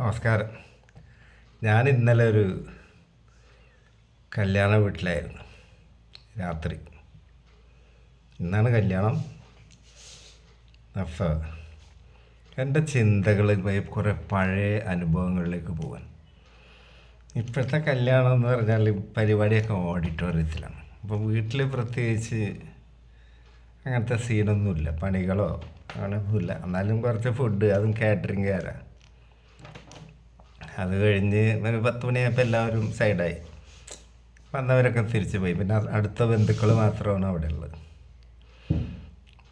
നമസ്കാരം. ഞാൻ ഇന്നലെ ഒരു കല്യാണ വീട്ടിലായിരുന്നു. രാത്രി. ഇന്നാണ് കല്യാണം. അപ്പോൾ എന്റെ ചിന്തകൾ കുറേ പഴയ അനുഭവങ്ങളിലേക്ക് പോകാൻ ഇപ്പോഴത്തെ കല്യാണം എന്ന് പറഞ്ഞാൽ പരിപാടിയൊക്കെ ഓഡിറ്റോറിയത്തിലാണ്. അപ്പോൾ വീട്ടിൽ പ്രത്യേകിച്ച് അങ്ങനത്തെ സീനൊന്നുമില്ല പണികളോ അങ്ങനെയൊന്നുമില്ല. എന്നാലും കുറച്ച് ഫുഡ് അതും കാറ്ററിംഗുകാരാണ് അത് കഴിഞ്ഞ് ഒരു പത്ത് മണിയായപ്പോൾ എല്ലാവരും സൈഡായി വന്നവരൊക്കെ തിരിച്ചു പോയി. പിന്നെ അടുത്ത ബന്ധുക്കൾ മാത്രമാണ് അവിടെ ഉള്ളത്.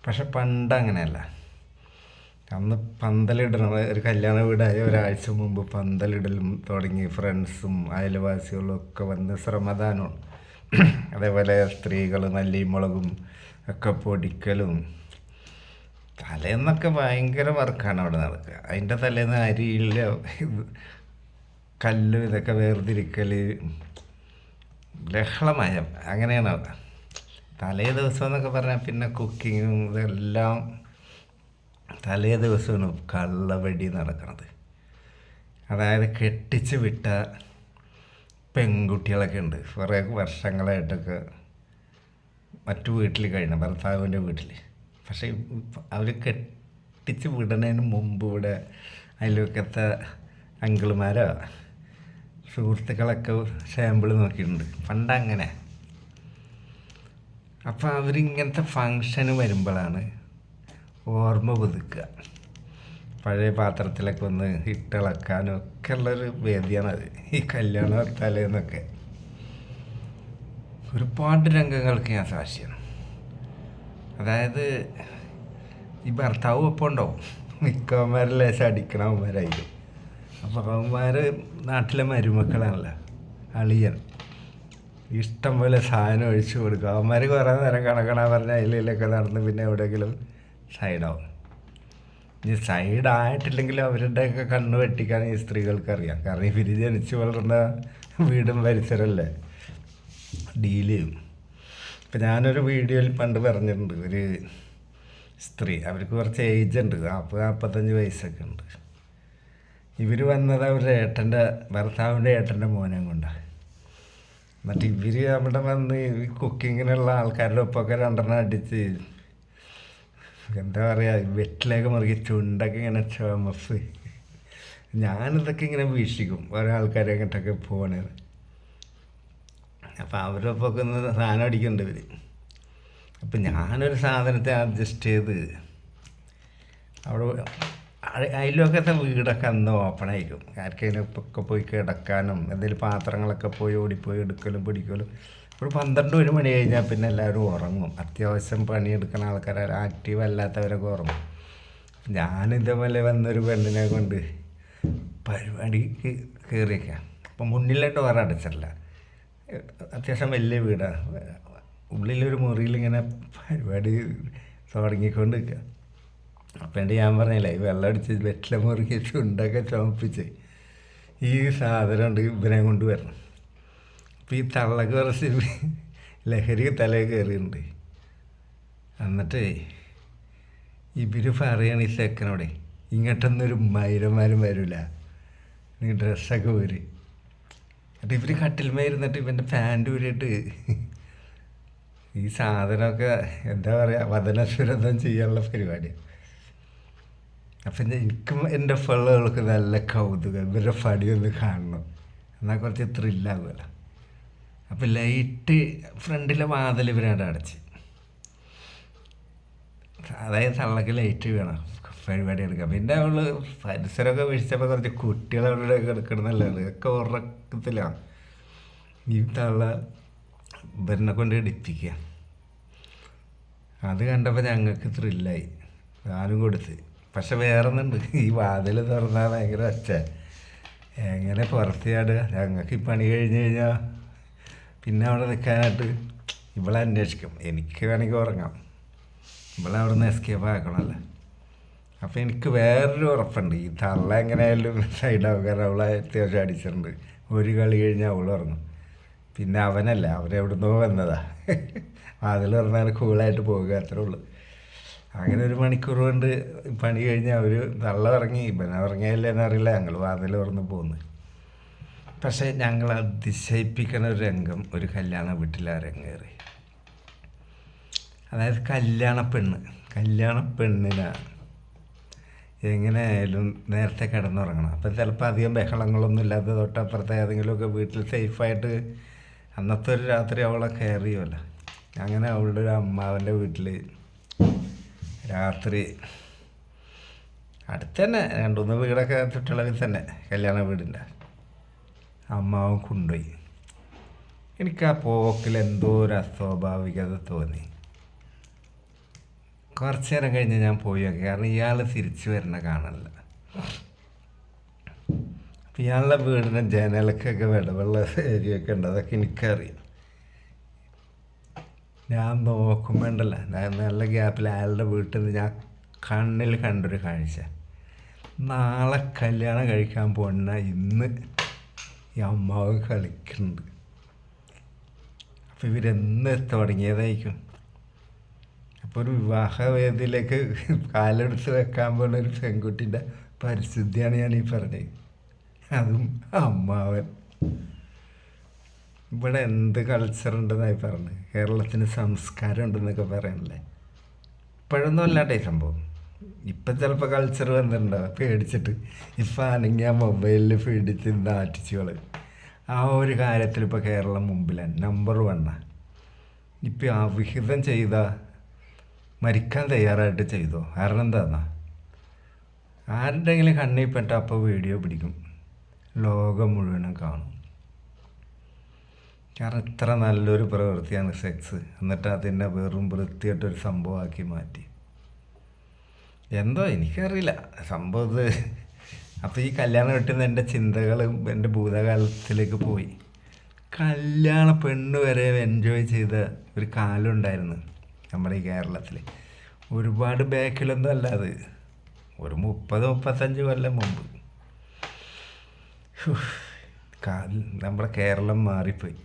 പക്ഷെ പണ്ട് അങ്ങനെയല്ല. അന്ന് പന്തലിടണം. ഒരു കല്യാണ വീടായ ഒരാഴ്ച മുമ്പ് പന്തലിടലും തുടങ്ങി ഫ്രണ്ട്സും അയൽവാസികളും ഒക്കെ വന്ന് ശ്രമദാനമാണ് അതേപോലെ സ്ത്രീകൾ മുളകും ഒക്കെ പൊടിക്കലും. തലേന്നൊക്കെ ഭയങ്കര വർക്കാണ് അവിടെ നടക്കുക. അതിന്റെ തലേന്ന് അരിയില്ല കല്ലും ഇതൊക്കെ വേർതിരിക്കൽ ലഹളമയം അങ്ങനെയാണ് അവിടെ തലേ ദിവസം എന്നൊക്കെ പറഞ്ഞാൽ പിന്നെ കുക്കിങ്ങും ഇതെല്ലാം തലേ ദിവസമാണ് കള്ളവെടി നടക്കുന്നത് അതായത് കെട്ടിച്ച് വിട്ട പെൺകുട്ടികളൊക്കെ ഉണ്ട്. കുറേ വർഷങ്ങളായിട്ടൊക്കെ മറ്റു വീട്ടിൽ കഴിഞ്ഞ ഭർത്താവിന്റെ വീട്ടിൽ. പക്ഷേ അവർ കെട്ടിച്ച് വിടുന്നതിന് മുമ്പ് ഇവിടെ അയൽവക്കത്തെ അങ്കിളുമാരോ? സുഹൃത്തുക്കളൊക്കെ സാമ്പിൾ നോക്കിയിട്ടുണ്ട്. പണ്ട് അങ്ങനെ. അപ്പോൾ അവരിങ്ങനത്തെ ഫങ്ഷന് വരുമ്പോഴാണ് ഓർമ്മ പുതുക്കുക. പഴയ പാത്രത്തിലൊക്കെ ഒന്ന് ഇട്ടിളക്കാനും ഒക്കെ ഉള്ളൊരു വേദിയാണത് ഈ കല്യാണ തലേന്നൊക്കെ ഒരുപാട് രംഗങ്ങൾക്ക് ഞാൻ സാക്ഷിയാണ് അതായത് ഈ ഭർത്താവ് ഒപ്പം ഉണ്ടാവും മിക്കവന്മാരെല്ലാം ലേശം അടിക്കണവന്മാരായിരിക്കും അപ്പോൾ അവന്മാർ നാട്ടിലെ മരുമക്കളാണല്ലോ. അളിയൻ. ഇഷ്ടം പോലെ സാധനം ഒഴിച്ചു കൊടുക്കും. അവന്മാർ കുറേ നേരം കണക്കണ പറഞ്ഞ അതിലൊക്കെ നടന്ന് പിന്നെ എവിടെയെങ്കിലും സൈഡാവും. ഇനി സൈഡായിട്ടില്ലെങ്കിലും അവരുടെയൊക്കെ കണ്ണ് വെട്ടിക്കാൻ ഈ സ്ത്രീകൾക്ക് അറിയാം കാരണം ഇവർ ജനിച്ച് വളർന്ന വീടും പരിസരമല്ലേ ഡീൽ ചെയ്യും. ഇപ്പം ഞാനൊരു വീഡിയോയിൽ പണ്ട് പറഞ്ഞിട്ടുണ്ട്. ഒരു സ്ത്രീ. അവർക്ക് കുറച്ച് ഏജ് ഉണ്ട്. നാൽപ്പത് നാൽപ്പത്തഞ്ച് വയസ്സൊക്കെ ഉണ്ട്. ഇവർ വന്നത് അവരുടെ ഏട്ടന്റെ ഭർത്താവിന്റെ ഏട്ടന്റെ മോനെ കൊണ്ടാണ് എന്നിട്ട് ഇവർ അവിടെ വന്ന് ഈ കുക്കിങ്ങിനുള്ള ആൾക്കാരുടെ ഒപ്പമൊക്കെ രണ്ടെണ്ണം അടിച്ച് എന്താ പറയുക വെറ്റിലേക്ക് മുറുകി ചുണ്ടൊക്കെ ഇങ്ങനെ ചുമസ് ഞാനിതൊക്കെ ഇങ്ങനെ വീക്ഷിക്കും ഓരോ ആൾക്കാരെ അങ്ങോട്ടൊക്കെ പോകണത് അപ്പോൾ അവരൊപ്പമൊക്കെ ഒന്ന് സാധനം അടിക്കുന്നുണ്ട് ഇവർ അപ്പം ഞാനൊരു സാധനത്തെ അഡ്ജസ്റ്റ് ചെയ്ത് അവിടെ അയൽവക്കത്തെ വീടൊക്കെ അന്ന് ഓപ്പൺ ആയിരിക്കും. ആർക്കെങ്കിലും ഒക്കെ പോയി കിടക്കാനും എന്തെങ്കിലും പാത്രങ്ങളൊക്കെ പോയി ഓടിപ്പോയി എടുക്കലും പിടിക്കലും. ഒരു പന്ത്രണ്ട് ഒരു മണി കഴിഞ്ഞാൽ പിന്നെ എല്ലാവരും ഉറങ്ങും. അത്യാവശ്യം പണിയെടുക്കുന്ന ആൾക്കാർ ആക്റ്റീവ് അല്ലാത്തവരൊക്കെ ഉറങ്ങും. ഞാനിതേപോലെ വന്നൊരു പെണ്ണിനെ കൊണ്ട് പരിപാടിക്ക് കയറിയേക്കാം അപ്പം മുന്നിലെ ഡോർ അടച്ചിട്ടില്ല. അത്യാവശ്യം വലിയ വീടാണ് ഉള്ളിലൊരു മുറിയിൽ ഇങ്ങനെ പരിപാടി തുടങ്ങിക്കൊണ്ട് നിൽക്കുക അപ്പം ഞാൻ പറഞ്ഞില്ലേ ഈ വെള്ളം അടിച്ച് വെറ്റില മുറുകി ചുണ്ടൊക്കെ ചുമപ്പിച്ച് ഈ സാധനം ഉണ്ട് ഇവനെ കൊണ്ട് വരണം. അപ്പം ഈ തള്ളക്ക് കുറച്ച് ലഹരി തലയിൽ കയറിയിട്ടുണ്ട് എന്നിട്ട് ഇവർ പറയണ ഈ സെക്കനോടെ ഇങ്ങോട്ടൊന്നൊരു മൈരന്മാരും വരില്ല നീ ഡ്രസ്സൊക്കെ വരും എന്നിട്ട് ഇവർ കട്ടിൽമേ ഇരുന്നിട്ട് ഇവന്റെ പാന്റ് ഊരിയിട്ട് ഈ സാധനമൊക്കെ എന്താ പറയുക വതനസുരതം ചെയ്യാനുള്ള പരിപാടിയാണ് അപ്പം എനിക്കും എന്റെ ഫോളോകൾക്ക് നല്ല കൗതുകം. ഇവരുടെ പടി ഒന്ന് കാണണം. എന്നാൽ കുറച്ച് ത്രില്ലാകുമല്ലോ അപ്പം ലൈറ്റ് ഫ്രണ്ടിലെ വാതിൽ ഇവരവിടെ അടച്ച്. അതായത് തള്ളക്ക് ലൈറ്റ് വേണം. പരിപാടി എടുക്കാം പിന്നെ അവൾ പരിസരമൊക്കെ വീഴ്ചപ്പോൾ കുറച്ച് കുട്ടികൾ അവിടെ കിടക്കണമെന്നല്ലേ ഇതൊക്കെ ഉറക്കത്തിലാണ് ഈ തള്ള ഇവരിനെ കൊണ്ട് ഇടിപ്പിക്കുക. അത് കണ്ടപ്പോൾ ഞങ്ങൾക്ക് ത്രില്ലായി ഞാനും കൊടുത്ത്. പക്ഷെ വേറൊന്നുണ്ട്. ഈ വാതിൽ തുറന്നാൽ ഭയങ്കര ഒച്ച. എങ്ങനെ പുറത്ത് ചാടുക? ഞങ്ങൾക്ക് ഈ പണി കഴിഞ്ഞ് കഴിഞ്ഞാൽ പിന്നെ അവിടെ നിൽക്കാനായിട്ട് ഇവളെ അന്വേഷിക്കും. എനിക്ക് വേണമെങ്കിൽ ഉറങ്ങാം. ഇവളെ അവിടെ നിന്ന് എസ്കേപ്പ് ആക്കണമല്ലോ. അപ്പോൾ എനിക്ക് വേറൊരു ഉറപ്പുണ്ട്. ഈ തള്ള എങ്ങനെയായാലും സൈഡാവും കാരണം അവളെ അത്യാവശ്യം അടിച്ചിട്ടുണ്ട്. ഒരു കളി കഴിഞ്ഞാൽ അവൾ ഉറങ്ങും. പിന്നെ അവനല്ല. അവരെവിടുന്നോ വന്നതാ. അതിൽ പറഞ്ഞാൽ കൂളായിട്ട് പോവുക അത്രേ ഉള്ളൂ. അങ്ങനെ ഒരു മണിക്കൂർ കൊണ്ട് പണി കഴിഞ്ഞ് അവർ തള്ള ഇറങ്ങി ഇവനെ ഇറങ്ങിയല്ലേ എന്നറിയില്ല ഞങ്ങൾ വാതിൽ തുറന്ന് പോന്ന്. പക്ഷേ ഞങ്ങൾ അതിശയിപ്പിക്കണ ഒരു രംഗം ഒരു കല്യാണ വീട്ടിൽ അരങ്ങേറി അതായത് കല്യാണ പെണ്ണ്. കല്യാണ പെണ്ണിനാണ് എങ്ങനെയായാലും നേരത്തെ കിടന്നുറങ്ങണം. അപ്പം ചിലപ്പോൾ അധികം ബഹളങ്ങളൊന്നും ഇല്ലാതെ തൊട്ടപ്പുറത്തെ ഏതെങ്കിലുമൊക്കെ വീട്ടിൽ സേഫായിട്ട് അന്നത്തെ ഒരു രാത്രി അവളെ കെയർ അങ്ങനെ അവളുടെ ഒരു അമ്മാവന്റെ വീട്ടിൽ രാത്രി. അടുത്ത് തന്നെ രണ്ടുമൂന്ന് വീടൊക്കെ ചുറ്റളവിൽ തന്നെ കല്യാണ വീടിന്റെ. അമ്മാവും കൊണ്ടുപോയി. എനിക്ക് ആ പോക്കിൽ എന്തോ ഒരു അസ്വാഭാവികത തോന്നി. കുറച്ച് നേരം കഴിഞ്ഞ് ഞാൻ പോയി നോക്കി. കാരണം ഇയാൾ തിരിച്ചു വരണ കാണല്ല അപ്പം ഇയാളുടെ വീടിന്റെ ജനലക്കൊക്കെ വിടവുള്ള ഏരിയൊക്കെ ഉണ്ട്. അതൊക്കെ എനിക്കറിയാം. ഞാൻ നോക്കുമ്പോണ്ടല്ല ഞാൻ നല്ല ഗ്യാപ്പിൽ അയാളുടെ വീട്ടിൽ നിന്ന് ഞാൻ കണ്ണിൽ കണ്ടൊരു കാഴ്ച. നാളെ കല്യാണം കഴിക്കാൻ പോണ ഇന്ന് ഈ അമ്മാവ് കളിക്കുന്നുണ്ട് അപ്പോൾ ഇവരെന്ന് തുടങ്ങിയതായിരിക്കും. അപ്പോൾ ഒരു വിവാഹവേദിയിലേക്ക് കാലെടുത്ത് വെക്കാൻ പോകുന്ന ഒരു പെൺകുട്ടിന്റെ പരിസ്ഥിതിയാണ് ഞാൻ ഈ പറഞ്ഞത്. അതും അമ്മാവൻ. ഇവിടെ എന്ത് കൾച്ചർ ഉണ്ടെന്നായി പറഞ്ഞു. കേരളത്തിന് സംസ്കാരം ഉണ്ടെന്നൊക്കെ പറയണല്ലേ? ഇപ്പോഴൊന്നും അല്ലാട്ടെ ഈ സംഭവം. ഇപ്പം ചിലപ്പോൾ കൾച്ചർ വന്നിട്ടുണ്ടാവും. പേടിച്ചിട്ട്. ഇപ്പം ആണെങ്കിൽ ആ മൊബൈലിൽ പേടിച്ച് നാറ്റിച്ചുകൾ ആ ഒരു കാര്യത്തിൽ ഇപ്പോൾ കേരളം മുമ്പിലാണ് നമ്പർ വണ്ണാണ് ഇപ്പം അവിഹിതം ചെയ്ത മരിക്കാൻ തയ്യാറായിട്ട് ചെയ്തോ? കാരണം എന്താന്നാ? ആരുടെങ്കിലും കണ്ണിൽ പെട്ട അപ്പോൾ വീഡിയോ പിടിക്കും. ലോകം മുഴുവനും കാണും. കാരണം ഇത്ര നല്ലൊരു പ്രവൃത്തിയാണ് സെക്സ് എന്നിട്ട് അതിനെ വെറും വൃത്തിയായിട്ടൊരു സംഭവമാക്കി മാറ്റി. എന്തോ എനിക്കറിയില്ല. സംഭവം അപ്പോൾ ഈ കല്യാണം കിട്ടുന്ന എന്റെ ചിന്തകൾ എന്റെ ഭൂതകാലത്തിലേക്ക് പോയി. കല്യാണ പെണ്ണ് വരെ എൻജോയ് ചെയ്ത ഒരു കാലം ഉണ്ടായിരുന്നു നമ്മുടെ ഈ കേരളത്തിൽ ഒരുപാട് ബാക്കിലൊന്നും അല്ല അത്. ഒരു മുപ്പത് മുപ്പത്തഞ്ച് കൊല്ലം മുമ്പ്. നമ്മുടെ കേരളം മാറിപ്പോയി.